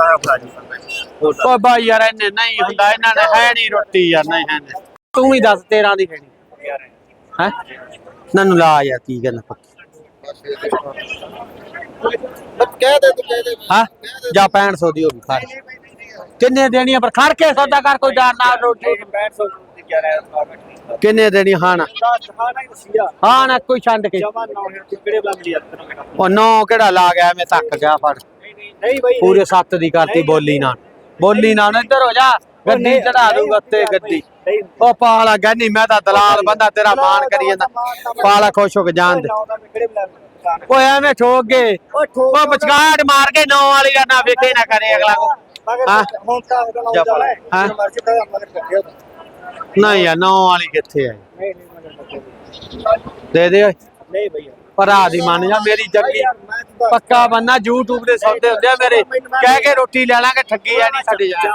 ਹੁੰਦਾ ਹੈ ਫੜਾ ਜੀ ਓ ਬਾਈ ਯਾਰ ਇਹਨੇ ਨਹੀਂ ਹੁੰਦਾ ਇਹਨਾਂ ਨੇ ਹੈ ਨਹੀਂ ਰੋਟੀ ਯਾਰ ਨਹੀਂ ਹੈ ਨੀ। ਤੂੰ ਵੀ ਦੱਸ 13 ਦੀ ਖੈਣੀ ਹੈ? ਨਨੂੰ ਲਾ ਯਾਰ ਕੀ ਗੱਲ ਪੱਕੀ। ਕਹਿ ਦੇ ਤੂੰ ਕਹਿ ਦੇ। ਹਾਂ? ਜਾ 6500 ਦੀ ਹੋ ਗਈ ਖੜ। ਕਿੰਨੇ ਦੇਣੀਆਂ ਪਰ ਖੜ ਕੇ ਸੌਦਾ ਕਰ ਕੋਈ ਡਰ ਨਾ ਰੋਟੀ। 6500 ਦੀ 11 ਕਿੰਨੇ ਦੇਣੀਆਂ ਹਾਂ ਨਾ? ਖਾਣਾ ਹੀ ਦਸਿਆ ਹਾਂ ਨਾ ਕੋਈ ਛੱਡ ਕੇ। ਜਮਾ ਨਾ ਹੋਇਆ ਕਿਹੜੇ ਬਲੰਦ ਲਿਆ ਤੈਨੂੰ ਕਿਹੜਾ? ਉਹ ਨੌ ਕਿਹੜਾ ਲਾ ਗਿਆ ਮੈਂ ਥੱਕ ਗਿਆ ਫੜ। ਨਹੀਂ ਬਾਈ ਪੂਰੇ 7 ਦੀ ਕਰਤੀ ਬੋਲੀ ਨਾਲ। ਬੋਲੀ ਨਾਲ ਇੱਧਰ ਹੋ ਜਾ ਗੱਡੀ ਚੜਾ ਦੂੰਗਾ ਉੱਤੇ ਗੱਡੀ। ਉਹ ਪਾਲਾ ਗੰਨੀ ਮੈਂ ਤਾਂ ਦਲਾਲ ਬੰਦਾ ਤੇਰਾ ਮਾਨ ਕਰੀ ਜਾਂਦਾ। ਪਾਲਾ ਖੁਸ਼ ਹੋ ਕੇ ਜਾਣ ਦੇ। ਓਏ ਐਵੇਂ ਠੋਕ ਗਏ ਉਹ ਬਚਕਾਟ ਮਾਰ ਕੇ ਨੌ ਵਾਲੀ ਦਾ ਨਾ ਵੇਖੇ ਨਾ ਕਰੇ ਅਗਲਾ ਕੋ। ਹਾਂ। ਹੁਣ ਤਾਂ ਨਹੀਂ ਯਾਰ ਨੌ ਵਾਲੀ ਕਿੱਥੇ ਕੱਢਿਓ ਦੇ ਦੇ ਓਏ। ਨਹੀਂ ਭਈਆ ਭਰਾ ਦੀ ਮੰਨ ਜਾ ਮੇਰੀ ਜੱਗੀ। ਪੱਕਾ ਬੰਦਾ YouTube ਦੇ ਸੌਦੇ ਹੁੰਦੇ ਆ ਮੇਰੇ। ਕਹਿ ਕੇ ਰੋਟੀ ਲੈ ਲਾਂਗੇ ਠੱਗੀ ਆ ਨਹੀਂ ਸਾਡੇ ਯਾਰ।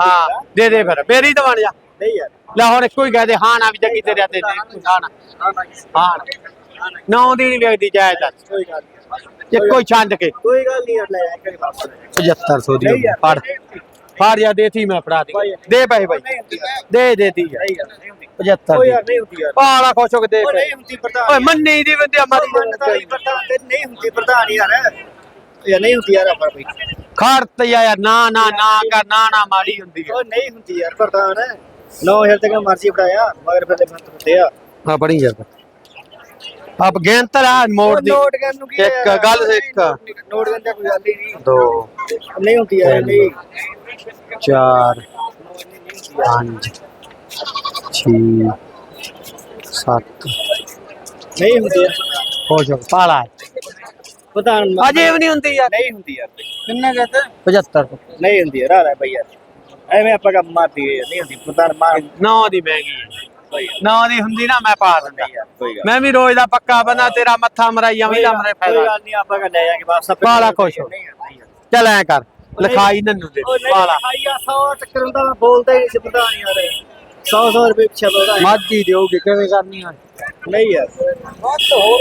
ਹਾਂ ਦੇ ਦੇ ਫਿਰ ਮੇਰੀ ਬਣ ਜਾ। ਨਹੀਂ ਯਾਰ। ਲੈ ਹੁਣ ਇੱਕੋ ਹੀ ਕਹਦੇ ਹਾਂ ਨਾ ਵੀ ਜੱਗੀ ਤੇਰੇ ਤੇ ਹਾਂ ਹਾਂ ਨਾ। ਦੀ ਨਹੀਂ ਵੇਖਦੀ ਜਾਇਦਾਦ ਕੋਈ ਗੱਲ ਨਹੀਂ ਇੱਕੋ ਹੀ ਛੰਡ ਕੇ। ਕੋਈ ਗੱਲ ਨਹੀਂ ਲੈ ਆ ਕੇ ਵਾਪਸ 7500 ਦੀ। ਫੜ। ਫੜ ਜਾ ਦੇਤੀ ਮੈਂ ਫੜਾ ਦੀ। ਦੇ ਪੈਸੇ ਭਾਈ। ਦੇ ਦੇਤੀ ਯਾਰ। 75 ਓ ਦੀ। ਯਾਰ ਨਹੀਂ ਹੁੰਦੀ ਯਾਰ। ਪਾਲਾ ਖੁਸ਼ ਹੋ ਕੇ ਦੇ ਉਹ ਪੈਸੇ। ਨਹੀਂ ਹੁੰਦੀ ਪ੍ਰਧਾਨ ਓਏ ਮੰਨੀ ਦੀ ਬੰਦੇ ਮਾਰੀ। ਮੰਨਦਾ ਨਹੀਂ ਪ੍ਰਧਾਨ ਤੇ ਨਹੀਂ ਹੁੰਦੀ ਪ੍ਰਧਾਨ ਯਾਰ। ਯਾਰ ਨਹੀਂ ਹੁੰਦੀ ਯਾਰ ਆਪਾਂ ਬਈ। ਖੜ ਤੇ ਯਾਰ ਨਾ ਨਾ ਨਾ ਕਰ ਨਾ ਨਾ ਮਾੜੀ ਹੁੰਦੀ ਹੈ ਉਹ ਨਹੀਂ ਹੁੰਦੀ ਯਾਰ ਪ੍ਰਧਾਨ। 9000 ਤੱਕ ਮਰਜ਼ੀ ਫੜਾਇਆ ਮਗਰ ਫਿਰ ਬੰਦ ਹੁੰਦੇ ਆ। ਹਾਂ ਬੜੀ ਯਾਰ ਆਪ ਗੈਂਤਰ ਆ ਮੋੜ ਦੀ। ਨੋਟ ਕਰਨ ਨੂੰ ਕੀ ਹੈ ਇੱਕ ਯਾਰ? ਗੱਲ ਇੱਕ ਨੋਟ ਕਰਨ ਦਾ ਕੋਈ ਗੱਲ ਹੀ ਨਹੀਂ। ਦੋ। ਨਹੀਂ ਹੁੰਦੀ ਯਾਰ ਨਹੀਂ। ਚਾਰ ਪੰਜ। ਛੇ ਸੱਤ। ਨਹੀਂ ਹੁੰਦੀ ਯਾਰ। ਹੋ ਜਾ ਪਾਲਾ। ਪ੍ਰਧਾਨ ਅਜੇ ਵੀ ਨਹੀਂ ਹੁੰਦੀ ਯਾਰ। ਨਹੀਂ ਹੁੰਦੀ ਯਾਰ। ਕਿੰਨਾ ਕਹਤੇ 75 ਨਹੀਂ ਹੁੰਦੀ ਯਾਰ ਆ ਲੈ ਬਈ ਯਾਰ। ਐਵੇਂ ਆਪਾਂ ਕੰਮ ਮਾਰਦੀ ਹੈ ਨਹੀਂ ਹੁੰਦੀ। ਪ੍ਰਧਾਨ ਮਾਰ ਨੌ ਦੀ ਮਹਿੰਗੀ ਬਈ ਨੌ ਦੀ ਹੁੰਦੀ ਨਾ ਮੈਂ ਪਾ ਦਿੰਦਾ ਯਾਰ ਕੋਈ ਗੱਲ ਮੈਂ ਵੀ ਰੋਜ਼ ਦਾ ਪੱਕਾ ਬੰਦਾ ਤੇਰਾ ਮੱਥਾ ਮਰਾਈ ਐਵੇਂ ਦਾ ਮਰੇ ਕੋਈ ਫਾਇਦਾ। ਗੱਲ ਨਹੀਂ ਆਪਾਂ ਕਹ ਲੈ ਜਾ ਕੇ ਵਾਪਸ ਆਪੇ ਪਾਲਾ ਖੁਸ਼ ਹੋ। ਨਹੀਂ ਯਾਰ, ਨਹੀਂ ਯਾਰ। ਚੱਲ ਐ ਕਰ ਲਿਖਾਈ ਨੰਨੂ ਦੇ ਉਹ ਨਹੀਂ ਪਾਲਾ। ਆ 100 ਚੱਕਰ ਹੁੰਦਾ ਮੈਂ ਬੋਲਦਾ ਹੀ ਨਹੀਂ ਸੀ ਪ੍ਰਧਾਨ ਯਾਰ। 100 100 ਰੁਪਏ ਪਿੱਛੇ ਬੋਲਦਾ ਮਾਝੀ ਦੇਊਗੀ ਕਿਵੇਂ ਕਰਨੀ ਆ ਨਹੀਂ ਯਾਰ ਬਸ ਹੋਰ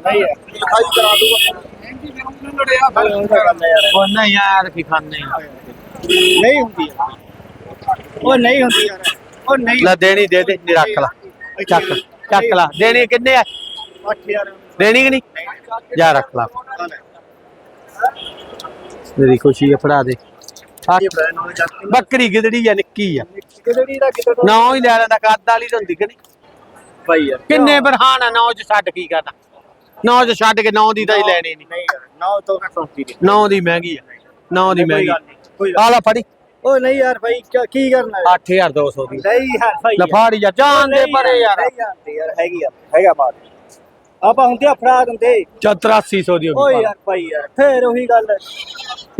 ਨਹੀਂ ਯਾਰ ਲਿਖਾਈ ਕਰਾ ਦੂੰਗਾ ਯਾਰ ਉਹ ਨਹੀਂ ਯਾਰ ਕੀ ਖਾਣੇ ਆ ਨਹੀਂ ਹੁੰਦੀ ਉਹ ਨਹੀਂ ਹੁੰਦੀ ਯਾਰ ਉਹ ਨਹੀਂ ਲੈ ਦੇਣੀ ਦੇ ਦੇ ਨਹੀਂ ਰੱਖ ਲਾ ਚੱਕ ਚੱਕ ਲਾ ਦੇਣੀ ਕਿੰਨੇ ਆ 8000 ਦੇਣੀ ਕਿ ਨਹੀਂ ਜਾ ਰੱਖ ਲਾ ਮੇਰੀ ਖੁਸ਼ੀ ਆ ਫੜਾ ਦੇ ਬੱਕਰੀ ਗਿਦੜੀ ਆ ਨਿੱਕੀ ਆ। ਕਿਹੜੀ ਦਾ ਕਿਤੇ ਨੌ ਹੀ ਲੈ ਲੈਂਦਾ ਕੱਦ ਵਾਲੀ ਤਾਂ ਹੁੰਦੀ ਕਿ ਨਹੀਂ? ਭਾਈ ਯਾਰ ਕਿੰਨੇ ਬਰਹਾਨ ਆ ਨੌ ਚ ਛੱਡ ਕੀ ਕਰਨਾ? ਨੌ ਚ ਛੱਡ ਕੇ ਨੌ ਦੀ ਤਾਂ ਹੀ ਲੈਣੀ ਨਹੀਂ। ਨਹੀਂ ਯਾਰ ਨਾ ਤੋਂ ਘੱਟ ਹੁੰਦੀ ਨਹੀਂ। ਨੌ ਦੀ ਮਹਿੰਗੀ ਆ ਨੌ ਦੀ ਮਹਿੰਗੀ। ਆ ਲੈ ਫੜੀ। ਉਹ ਨਹੀਂ ਯਾਰ ਭਾਈ ਕੀ ਕਰਨਾ ਹੈ 8200 ਦੀ ਨਹੀਂ ਯਾਰ ਭਾਈ ਲੈ ਫਾੜੀ ਜਾ ਜਾਨ ਦੇ ਪਰੇ ਯਾਰ ਨਹੀਂ ਯਾਰ ਹੈਗੀ ਆ ਹੈਗਾ ਬਾਤ। ਆਪਾਂ ਹੁੰਦੇ ਆ ਫੜਾ ਦਿੰਦੇ। 8400 ਦੀ ਹੋ ਓਏ ਗਈ ਯਾਰ ਭਾਈ ਯਾਰ ਫੇਰ ਉਹੀ ਗੱਲ।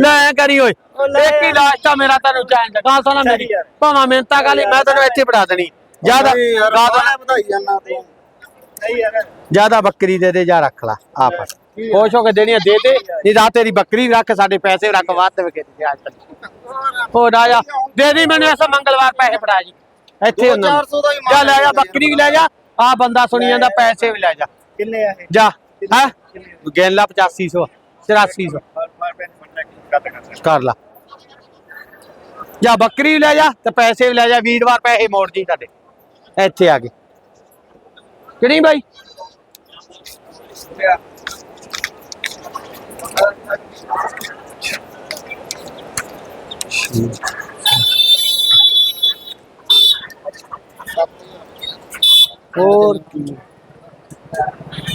ਲੈ ਐਂ ਕਰੀ ਓਏ। ਇੱਕ ਹੀ ਲਾਸਟ ਆ ਮੇਰਾ ਤੈਨੂੰ ਚਾਹੀਦਾ ਗੱਲ ਸੁਣਾ ਮੇਰੀ। ਭਾਵੇਂ ਮਿਹਨਤਾਂ ਕਰ ਲਈ ਮੈਂ ਤੈਨੂੰ ਇੱਥੇ ਫੜਾ ਦੇਣੀ। ਜ਼ਿਆਦਾ ਜ਼ਿਆਦਾ ਵਧਾਈ ਜਾਨਾ ਤੂੰ। ਜ਼ਿਆਦਾ ਬੱਕਰੀ ਦੇ ਦੇ ਜਾਂ ਰੱਖ ਲਾ ਆਪ ਖੁਸ਼ ਹੋ ਕੇ ਦੇਣੀ ਆ, ਦੇ ਦੇ। ਨਹੀਂ ਤਾਂ ਤੇਰੀ ਬੱਕਰੀ ਰੱਖ ਸਾਡੇ ਪੈਸੇ ਰੱਖ ਵੱਧ ਦੇ ਕੇ ਅੱਜ ਤੱਕ ਹੋ ਰਾਜਾ ਦੇ ਦੀ ਮੈਨੂੰ ਇਸ ਮੰਗਲਵਾਰ ਪੈਸੇ ਫੜਾ ਜੀ। ਇੱਥੇ ਉਹਨਾਂ ਨੂੰ। 400 ਦਾ ਹੀ ਜਾ ਲੈ ਜਾ ਬੱਕਰੀ ਵੀ ਲੈ ਜਾ। ਆ ਬੰਦਾ ਸੁਣੀ ਜਾਂਦਾ ਪੈਸੇ ਵੀ ਲੈ ਜਾ। ਕਿੰਨੇ ਆ ਇਹ? ਜਾ ਹੈ? ਗਿਣ ਲਾ 8500 8400 ਕਰ ਲਾ। ਜਾ ਬੱਕਰੀ ਵੀ ਲੈ ਜਾ ਤੇ ਪੈਸੇ ਵੀ ਲੈ ਜਾ, ਵੀਰਵਾਰ ਪੈਸੇ ਮੋੜ ਜੀ ਸਾਡੇ। ਇੱਥੇ ਆ ਕੇ। ਕਿ ਨਹੀਂ ਬਾਈ? ਹੋਰ ਕੀ।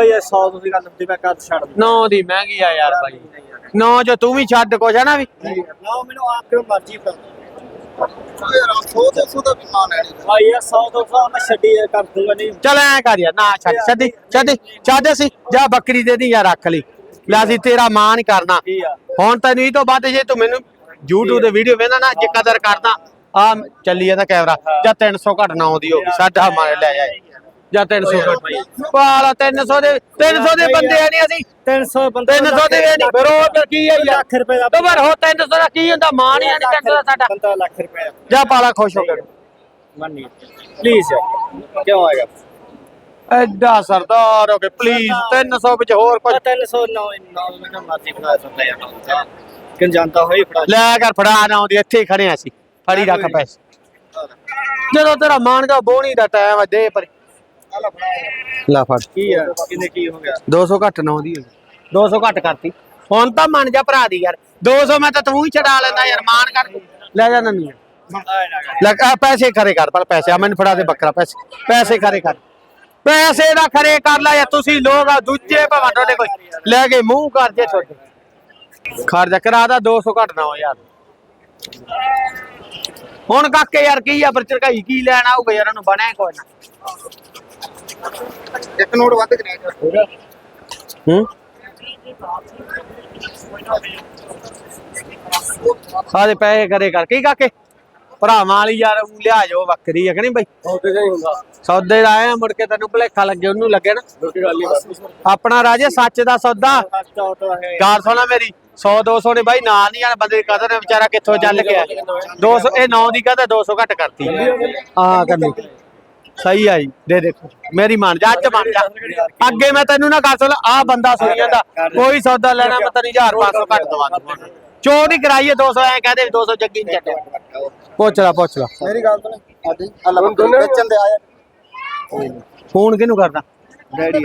ਭਾਈ ਇਹ 100 ਤੁਸੀਂ ਗੱਲ ਹੁੰਦੀ ਮੈਂ ਕਦ ਛੱਡ ਦੂੰ ਨੌ ਦੀ ਮਹਿੰਗੀ ਆ ਯਾਰ ਬਾਈ ਨੌ ਜੋ ਤੂੰ ਵੀ ਛੱਡ ਕੁਛ ਹੈ ਨਾ ਵੀ? ਨਾ ਮੈਨੂੰ ਆਪ ਕਿਉਂ ਮਰਜ਼ੀ ਕਰ ਯਾਰ 100 200 ਦਾ ਵੀ ਮਾਨ ਹੈ ਭਾਈ ਇਹ 100 200 ਮੈਂ ਛੱਡੀ ਕਰ ਦੂੰਗਾ ਨਹੀਂ। ਚੱਲ ਐ ਕਰ ਯਾਰ ਨਾ ਛੱਡ ਛੱਡੀ ਛੱਡੀ ਛੱਡ ਅਸੀਂ ਜਾ ਬੱਕਰੀ ਦੇ ਦੀ ਯਾਰ ਰੱਖ ਲਈ। ਲੈ ਅਸੀਂ ਤੇਰਾ ਮਾਣ ਕਰਨਾ। ਕੀ ਆ? ਹੁਣ ਤੈਨੂੰ ਇਹ ਤੋਂ ਬਾਅਦ ਜੇ ਤੂੰ ਮੈਨੂੰ YouTube ਤੇ ਵੀਡੀਓ ਵੇਖਦਾ ਨਾ ਜੇ ਕਦਰ ਕਰਦਾ। ਆ ਚੱਲੀ ਜਾਂਦਾ ਕੈਮਰਾ। ਜਾਂ 300 ਘੱਟ ਨਾ ਆਉਂਦੀ ਹੋਗੀ ਸਾਡਾ ਮਾਰੇ ਲੈ ਜਾ ਜਾਂ 300 ਘੱਟ ਪਾਲਾ 300 ਦੇ 300 ਦੇ ਬੰਦੇ ਆ ਨਹੀਂ ਅਸੀਂ। 300 ਬੰਦੇ 300 ਦੇ ਨਹੀਂ। ਬਰੋਬਰ ਕੀ ਹੈ ਯਾਰ। ਲੱਖ ਰੁਪਏ ਦਾ ਤੂੰ ਪਰ ਹੋ 300 ਦਾ ਕੀ ਹੁੰਦਾ? ਮਾਣ ਹੀ ਨਹੀਂ 300 ਦਾ ਸਾਡਾ। 15 ਲੱਖ ਰੁਪਏ। ਜਾ ਪਾਲਾ ਖੁਸ਼ ਹੋ ਕੇ। ਮੰਨੀ। ਪਲੀਜ਼ ਕਿਉਂ ਆਏਗਾ ਐਡਾ ਸਰਦਾਰ ਹੋ ਕੇ ਪਲੀਜ਼ 300 ਵਿੱਚ ਹੋਰ ਕੁਝ 300 ਨੌ ਨੌ ਮਰਜ਼ੀ ਬਣਾ ਸਕਦਾ ਯਾਰ ਕਿਨ ਜਾਣਦਾ ਹੋਈ ਫੜਾ ਲੈ ਕਰ ਫੜਾ ਨਾ ਆਉਂਦੀ ਇੱਥੇ ਖੜੇ ਆ ਸੀ ਫੜੀ ਰੱਖ ਪੈਸੇ। ਜਦੋਂ ਤੇਰਾ ਮਾਨ ਦਾ ਬੋਣੀ ਦਾ ਟਾਈਮ ਆ ਦੇ ਪਰ। ਲੈ ਫੜ। ਕੀ ਹੈ ਕਿੰਨੇ ਕੀ ਹੋ ਗਿਆ? 200 ਘੱਟ ਨਾ ਉਹਦੀ 200 ਘੱਟ ਕਰਤੀ। ਹੁਣ ਤਾਂ ਮੰਨ ਜਾ ਭਰਾ ਦੀ ਯਾਰ। 200 ਮੈਂ ਤਾਂ ਤੂੰ ਹੀ ਛਡਾ ਲੈਂਦਾ ਯਾਰ ਮਾਨ ਕਰ। ਲੈ ਜਾ ਨੰਨੀ ਲੈ ਆ ਪੈਸੇ ਖਰੇ ਕਰ ਪਰ ਪੈਸੇ ਆ ਮੈਨੂੰ ਫੜਾ ਦੇ ਬੱਕਰਾ ਪੈਸੇ। ਪੈਸੇ ਖਰੇ ਕਰ। ਪੈਸੇ ਦਾ ਖਰੇ ਕਰ ਲੈ ਤੁਸੀਂ ਲੋਕ ਆ ਦੂਜੇ ਭਾਵੇਂ ਤੁਹਾਡੇ ਕੋਈ ਲੈ ਕੇ ਮੂੰਹ ਕਰ ਜੇ ਤੁਹਾਡੇ। ਖਰਚ ਕਰਾ ਦਾ 200 ਘੱਟ ਨਾ ਹੋ ਯਾਰ ਹੁਣ ਕਾਕੇ ਯਾਰ ਕੀ ਆ ਪਰ ਝਰਕਾਈ ਕੀ ਲੈਣ ਆਊਗਾ ਯਾਰ ਉਹਨੂੰ ਬਣਿਆ ਕੋਈ ਨਾ। ਇੱਕ ਨੋਟ ਵੱਧ ਕਿ ਨਹੀਂ ਹੂੰ? ਸਾਰੇ ਪੈਸੇ ਕਰੇ ਕਰ। ਕੀ ਕਾਕੇ? ਭਰਾਵਾਂ ਵਾਲੀ ਯਾਰ ਊਂ ਲਿਆ ਜਾਓ ਬੱਕਰੀ ਹੈ ਕਿ ਨਹੀਂ ਬਈ? ਉਹਦੇ ਨਹੀਂ ਹੁੰਦਾ। ਸੌਦੇ ਦਾ ਆਇਆ ਮੁੜ ਕੇ ਤੈਨੂੰ ਭੁਲੇਖਾ ਲੱਗੇ ਉਹਨੂੰ ਲੱਗੇ ਨਾ ਗੱਲ ਆਪਣਾ ਰਾਜੇ ਸੱਚ ਦਾ ਸੌਦਾ। ਹੈ ਗੱਲ ਸੁਣਾ ਮੇਰੀ 100 200 ਨੇ ਬਾਈ ਨਾਂ ਨਹੀਂ ਆਣ ਬੰਦੇ ਕਦਰ ਵਿਚਾਰਾ ਕਿੱਥੋਂ ਚੱਲ ਆਇਆ 200 ਇਹ 9 ਦੀ ਕਹਦਾ 200 ਘੱਟ ਕਰਤੀ। ਹਾਂ ਕਰਨੀ। ਸਹੀ ਆ ਜੀ ਦੇ ਦੇਖੋ। ਮੇਰੀ ਮੰਨ ਜਾ ਅੱਜ ਮੰਨ ਜਾ। ਅੱਗੇ ਮੈਂ ਤੈਨੂੰ ਨਾ ਕਰ ਸਕਦਾ ਆ ਬੰਦਾ ਸੁਣੀ ਜਾਂਦਾ। ਕੋਈ ਸੌਦਾ ਲੈਣਾ ਮੈਂ ਤੈਨੂੰ 1500 ਘੱਟ ਦਵਾ ਦੂੰਗਾ। ਚੋਰ ਨਹੀਂ ਕਰਾਈਏ 200 ਐ ਕਹਦੇ 200 ਜੱਗੀ ਨਹੀਂ ਚੱਟਿਆ ਪੁੱਛ ਲੈ ਪੁੱਛ ਲੈ। ਮੇਰੀ ਗੱਲ ਸੁਣ। ਆਦੀ ਅੱਲਾ ਵੇਚਣ ਦੇ ਆਇਆ ਫੋਨ ਕਿਹਨੂੰ ਕਰਦਾ? ਡੈਡੀ